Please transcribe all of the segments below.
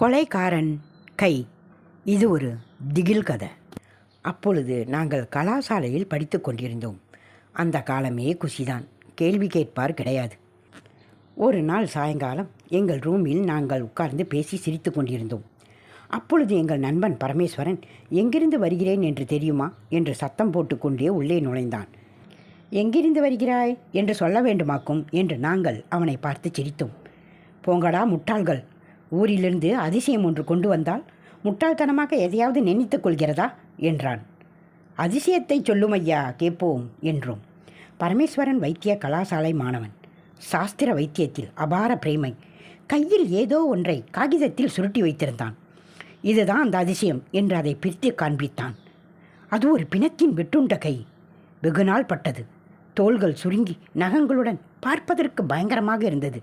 கொலைக்காரன் கை. இது ஒரு திகில் கதை. அப்பொழுது நாங்கள் கலாசாலையில் படித்து கொண்டிருந்தோம். அந்த காலமே குஷிதான். கேள்வி கேட்பார் கிடையாது. ஒரு நாள் சாயங்காலம் எங்கள் ரூமில் நாங்கள் உட்கார்ந்து பேசி சிரித்து கொண்டிருந்தோம். அப்பொழுது எங்கள் நண்பன் பரமேஸ்வரன் எங்கிருந்து வருகிறேன் என்று தெரியுமா? என்று சத்தம் போட்டுக்கொண்டே உள்ளே நுழைந்தான். எங்கிருந்து வருகிறாய்? என்று சொல்ல வேண்டுமாக்கும் என்று நாங்கள் அவனை பார்த்து சிரித்தோம். போங்கடா முட்டாள்கள் ஊரிலிருந்து அதிசயம் ஒன்று கொண்டு வந்தால் முட்டாள்தனமாக எதையாவது நினைத்து கொள்கிறதா? என்றான். அதிசயத்தை சொல்லும் ஐயா கேட்போம் என்றோம். பரமேஸ்வரன் வைத்திய கலாசாலை மாணவன். சாஸ்திர வைத்தியத்தில் அபார பிரேமை. கையில் ஏதோ ஒன்றை காகிதத்தில் சுருட்டி வைத்திருந்தான். இதுதான் அந்த அதிசயம் என்று அதை பிரித்து காண்பித்தான். அது ஒரு பிணத்தின் வெட்டுண்ட கை வெகுநாள் பட்டது. தோள்கள் சுருங்கி நகங்களுடன் பார்ப்பதற்கு பயங்கரமாக இருந்தது.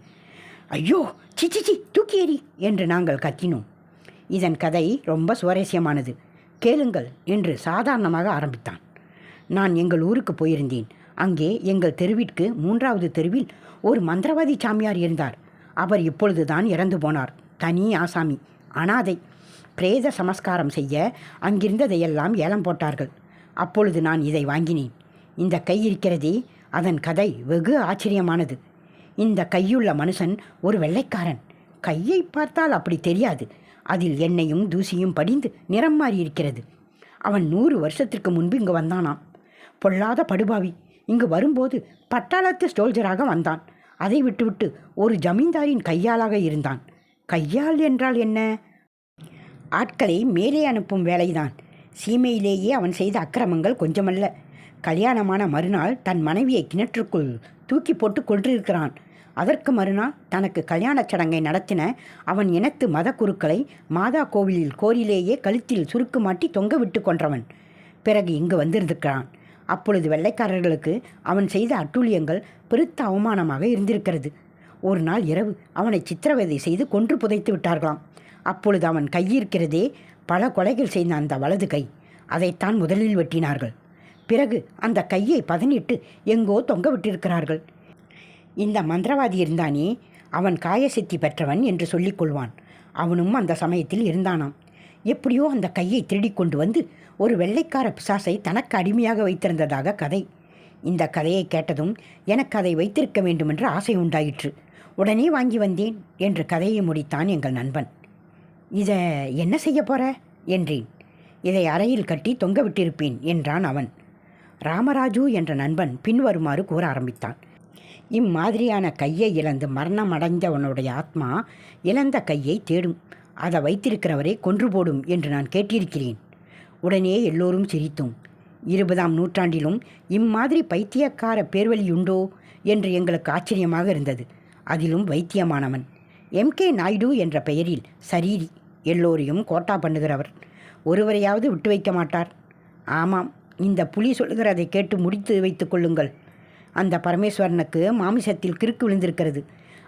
ஐயோ சிச்சிச்சி சி தூக்கி எறி என்று நாங்கள் கத்தினோம். இதன் கதை ரொம்ப சுவாரஸ்யமானது. கேளுங்கள் என்று சாதாரணமாக ஆரம்பித்தான். நான் எங்கள் ஊருக்கு போயிருந்தேன். அங்கே எங்கள் தெருவிற்கு மூன்றாவது தெருவில் ஒரு மந்திரவாதி சாமியார் இருந்தார். அவர் இப்பொழுதுதான் இறந்து போனார். தனி ஆசாமி. அனாதை. பிரேத சமஸ்காரம் செய்ய அங்கிருந்ததையெல்லாம் ஏலம் போட்டார்கள். அப்பொழுது நான் இதை வாங்கினேன். இந்த கை இருக்கிறதே. அதன் கதை வெகு ஆச்சரியமானது. இந்த கையுள்ள மனுஷன் ஒரு வெள்ளைக்காரன். கையை பார்த்தால் அப்படி தெரியாது. அதில் எண்ணெயும் தூசியும் படிந்து நிறம் மாறி இருக்கிறது. அவன் நூறு வருஷத்திற்கு முன்பு இங்கு வந்தானாம். பொல்லாத படுபாவி. இங்கு வரும்போது பட்டாளத்து ஸ்டோல்ஜராக வந்தான். அதை விட்டுவிட்டு ஒரு ஜமீன்தாரின் கையாளாக இருந்தான். கையால் என்றால் என்ன? ஆட்களை மேலே அனுப்பும் வேலைதான். சீமையிலேயே அவன் செய்த அக்கிரமங்கள் கொஞ்சமல்ல. கல்யாணமான மறுநாள் தன் மனைவியை கிணற்றுக்குள் தூக்கி போட்டு கொன்றிருக்கிறான். அதற்கு மறுநாள் தனக்கு கல்யாணச் சடங்கை நடத்தின அவன் இனத்து மத குருக்களை மாதா கோவிலில் கோரிலேயே கழுத்தில் சுருக்கு மாட்டி தொங்க விட்டு கொன்றவன். பிறகு இங்கு வந்திருந்திருக்கிறான். அப்பொழுது வெள்ளைக்காரர்களுக்கு அவன் செய்த அட்டூழியங்கள் பெருத்த அவமானமாக இருந்திருக்கிறது. ஒரு நாள் இரவு அவனை சித்திரவதை செய்து கொன்று புதைத்து விட்டார்களாம். அப்பொழுது அவன் கையிருக்கிறதே பல கொலைகள் செய்த அந்த வலது கை. அதைத்தான் முதலில் வெட்டினார்கள். பிறகு அந்த கையை பதனிட்டு எங்கோ தொங்க விட்டிருக்கிறார்கள். இந்த மந்திரவாதி இருந்தானே அவன் காயசித்தி பெற்றவன் என்று சொல்லிக்கொள்வான் அவனும் அந்த சமயத்தில் இருந்தானாம். எப்படியோ அந்த கையை திருடிக்கொண்டு வந்து ஒரு வெள்ளைக்கார பிசாசை தனக்கு அடிமையாக வைத்திருந்ததாக கதை. இந்த கதையை கேட்டதும் எனக்கு அதை வைத்திருக்க வேண்டுமென்று ஆசை உண்டாயிற்று. உடனே வாங்கி வந்தேன் என்று கதையை முடித்தான் எங்கள் நண்பன். இதை என்ன செய்ய போற? என்றேன். இதை அறையில் கட்டி தொங்க விட்டிருப்பேன் என்றான் அவன். ராமராஜு என்ற நண்பன் பின்வருமாறு கூற ஆரம்பித்தான். இம்மாதிரியான கையை இழந்து மரணம் அடைந்தவனுடைய ஆத்மா இழந்த கையை தேடும். அதை வைத்திருக்கிறவரை கொன்று போடும் என்று நான் கேட்டிருக்கிறேன். உடனே எல்லோரும் சிரித்தோம். இருபதாம் நூற்றாண்டிலும் இம்மாதிரி பைத்தியக்கார பேர்வழியுண்டோ என்று எங்களுக்கு ஆச்சரியமாக இருந்தது. அதிலும் வைத்தியமானவன். எம் கே நாயுடு என்ற பெயரில் சரீரி எல்லோரையும் கோட்டா பண்ணுகிறவர். ஒருவரையாவது விட்டு வைக்க மாட்டார். ஆமாம் இந்த புலி சொல்கிறதை கேட்டு முடித்து வைத்துக் கொள்ளுங்கள். அந்த பரமேஸ்வரனுக்கு மாமிசத்தில் கிறுக்கு விழுந்திருக்கிறது.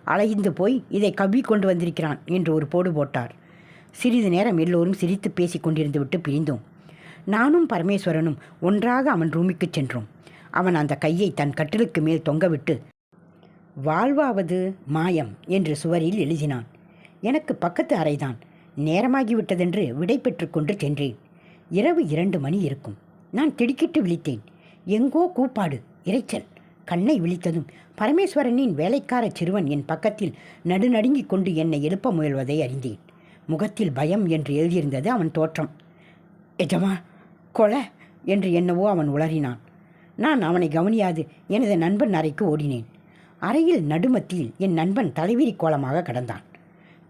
அலைந்து போய் இதை கவ்வி கொண்டு வந்திருக்கிறான் என்று ஒரு போடு போட்டார். சிறிது நேரம் எல்லோரும் சிரித்து பேசி கொண்டிருந்து விட்டு பிரிந்தோம். நானும் பரமேஸ்வரனும் ஒன்றாக அவன் ரூமுக்கு சென்றோம். அவன் அந்த கையை தன் கட்டிலுக்கு மேல் தொங்கவிட்டு வாழ்வாவது மாயம் என்று சுவரில் எழுதினான். எனக்கு பக்கத்து அறைதான். நேரமாகிவிட்டதென்று விடை பெற்றுக்கொண்டு சென்றேன். இரவு இரண்டு மணி இருக்கும். நான் திடுக்கிட்டு விழித்தேன். எங்கோ கூப்பாடு இரைச்சல். கண்ணை விழித்ததும் பரமேஸ்வரனின் வேலைக்கார சிறுவன் என் பக்கத்தில் நடுநடுங்கிக் கொண்டு என்னை எழுப்ப முயல்வதை அறிந்தேன். முகத்தில் பயம் என்று எழுதியிருந்தது அவன் தோற்றம். எஜமா கொலை என்று என்னவோ அவன் உளறினான். நான் அவனை கவனியாது. எனது நண்பன் அறைக்கு ஓடினேன். அறையில் நடுமத்தியில் என் நண்பன் தலைவிரி கோலமாக கடந்தான்.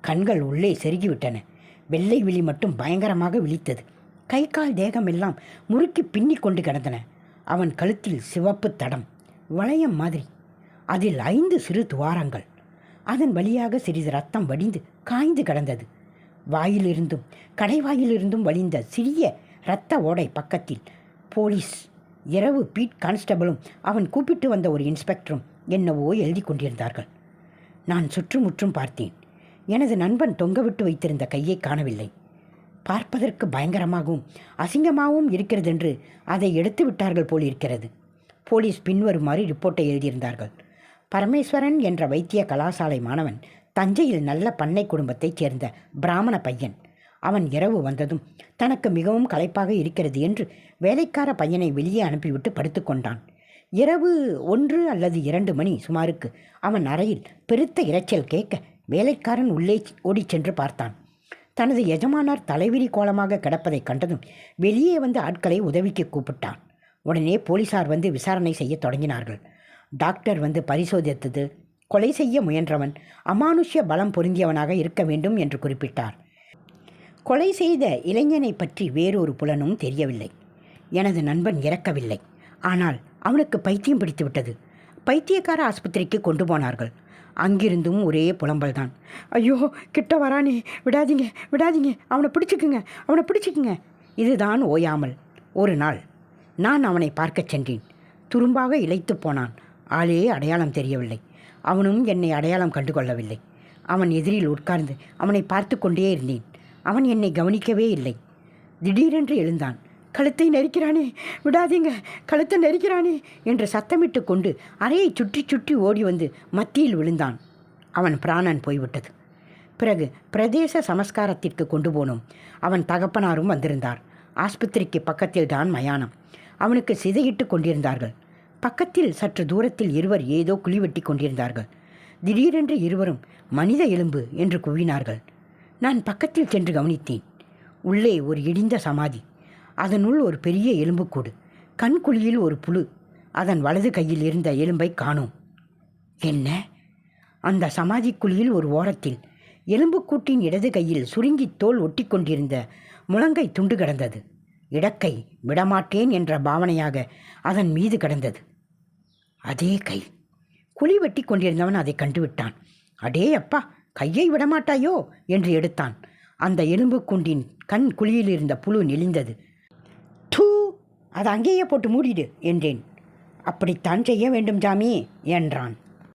கண்கள் உள்ளே செருகிவிட்டன. வெள்ளை விழி மட்டும் பயங்கரமாக விழித்தது. கை கால் தேகமெல்லாம் முறுக்கி பின்னி கொண்டு கிடந்தன. அவன் கழுத்தில் சிவப்பு தடம். வளையம் மாதிரி. அதில் ஐந்து சிறு துவாரங்கள். அதன் வழியாக சிறிது ரத்தம் வடிந்து காய்ந்து கிடந்தது. வாயிலிருந்தும் கடைவாயிலிருந்தும் வழிந்த சிறிய இரத்த ஓடை பக்கத்தில் போலீஸ் இரவு பீட் கான்ஸ்டபிளும் அவன் கூப்பிட்டு வந்த ஒரு இன்ஸ்பெக்டரும் என்னவோ எழுதி கொண்டிருந்தார்கள். நான் சுற்றுமுற்றும் பார்த்தேன். எனது நண்பன் தொங்கவிட்டு வைத்திருந்த கையை காணவில்லை. பார்ப்பதற்கு பயங்கரமாகவும் அசிங்கமாகவும் இருக்கிறதென்று அதை எடுத்து விட்டார்கள் போல் இருக்கிறது போலீஸ் பின்வருமாறு ரிப்போர்ட்டை எழுதியிருந்தார்கள். பரமேஸ்வரன் என்ற வைத்திய கலாசாலை மாணவன் தஞ்சையில் நல்ல பண்ணை குடும்பத்தைச் சேர்ந்த பிராமண பையன். அவன் இரவு வந்ததும் தனக்கு மிகவும் களைப்பாக இருக்கிறது என்று வேலைக்கார பையனை வெளியே அனுப்பிவிட்டு படுத்துக்கொண்டான் இரவு ஒன்று அல்லது இரண்டு மணி சுமாருக்கு அவன் அறையில் பெருத்த இரைச்சல் கேட்க வேலைக்காரன் உள்ளே ஓடிச் சென்று பார்த்தான். தனது எஜமானார் தலைவிரி கோலமாக கிடப்பதைக் கண்டதும் வெளியே வந்த ஆட்களை உதவிக்கு கூப்பிட்டான். உடனே போலீசார் வந்து விசாரணை செய்யத் தொடங்கினார்கள். டாக்டர் வந்து பரிசோதித்தது கொலை செய்ய முயன்றவன் அமானுஷ்ய பலம் பொருந்தியவனாக இருக்க வேண்டும் என்று குறிப்பிட்டார். கொலை செய்த இளைஞனை பற்றி வேறொரு புலனும் தெரியவில்லை. எனது நண்பன் இறக்கவில்லை. ஆனால் அவனுக்கு பைத்தியம் பிடித்துவிட்டது. பைத்தியக்கார ஆஸ்பத்திரிக்கு கொண்டு போனார்கள். அங்கிருந்தும் ஒரே புலம்பல் தான் ஐயோ கிட்ட வரானே விடாதீங்க விடாதீங்க அவனை பிடிச்சிக்குங்க அவனை பிடிச்சிக்குங்க. இதுதான் ஓயாமல். ஒரு நாள் நான் அவனை பார்க்கச் சென்றேன். துரும்பாக இழைத்து போனான். ஆளே அடையாளம் தெரியவில்லை. அவனும் என்னை அடையாளம் கண்டு கொள்ளவில்லை அவன் எதிரில் உட்கார்ந்து அவனை பார்த்து கொண்டே இருந்தேன். அவன் என்னை கவனிக்கவே இல்லை. திடீரென்று எழுந்தான். கழுத்தை நெரிக்கிறானே விடாதீங்க கழுத்தை நெரிக்கிறானே என்று சத்தமிட்டு கொண்டு அறையை சுற்றி சுற்றி ஓடி வந்து மத்தியில் விழுந்தான். அவன் பிராணன் போய்விட்டது. பிறகு பிரதேச சமஸ்காரத்திற்கு கொண்டு போனோம். அவன் தகப்பனாரும் வந்திருந்தார். ஆஸ்பத்திரிக்கு பக்கத்தில் தான் மயானம். அவனுக்கு சிதையிட்டு கொண்டிருந்தார்கள். பக்கத்தில் சற்று தூரத்தில் இருவர் ஏதோ குழிவெட்டி கொண்டிருந்தார்கள். திடீரென்று இருவரும் மனித எலும்பு என்று குவினார்கள். நான் பக்கத்தில் சென்று கவனித்தேன். உள்ளே ஒரு இடிந்த சமாதி. அதனுள் ஒரு பெரிய எலும்புக்கூடு கண்குழியில் ஒரு புழு. அதன் வலது கையில் இருந்த எலும்பை காணோம். என்ன? அந்த சமாதி குழியில் ஒரு ஓரத்தில் எலும்புக்கூட்டின் இடது கையில் சுருங்கி தோல் ஒட்டிக்கொண்டிருந்த முழங்கை துண்டு கிடந்தது. இடக்கை விடமாட்டேன் என்ற பாவனையாக அதன் மீது கிடந்தது. அதே கை. குழி வெட்டி கொண்டிருந்தவன் அதை கண்டுவிட்டான். அடே அப்பா கையை விடமாட்டாயோ? என்று எடுத்தான். அந்த எலும்பு குண்டின் கண் குழியில் இருந்த புழு நெளிந்தது. தூ அதை அங்கேயே போட்டு மூடிடு என்றேன். அப்படித்தான் செய்ய வேண்டும் ஜாமி என்றான்.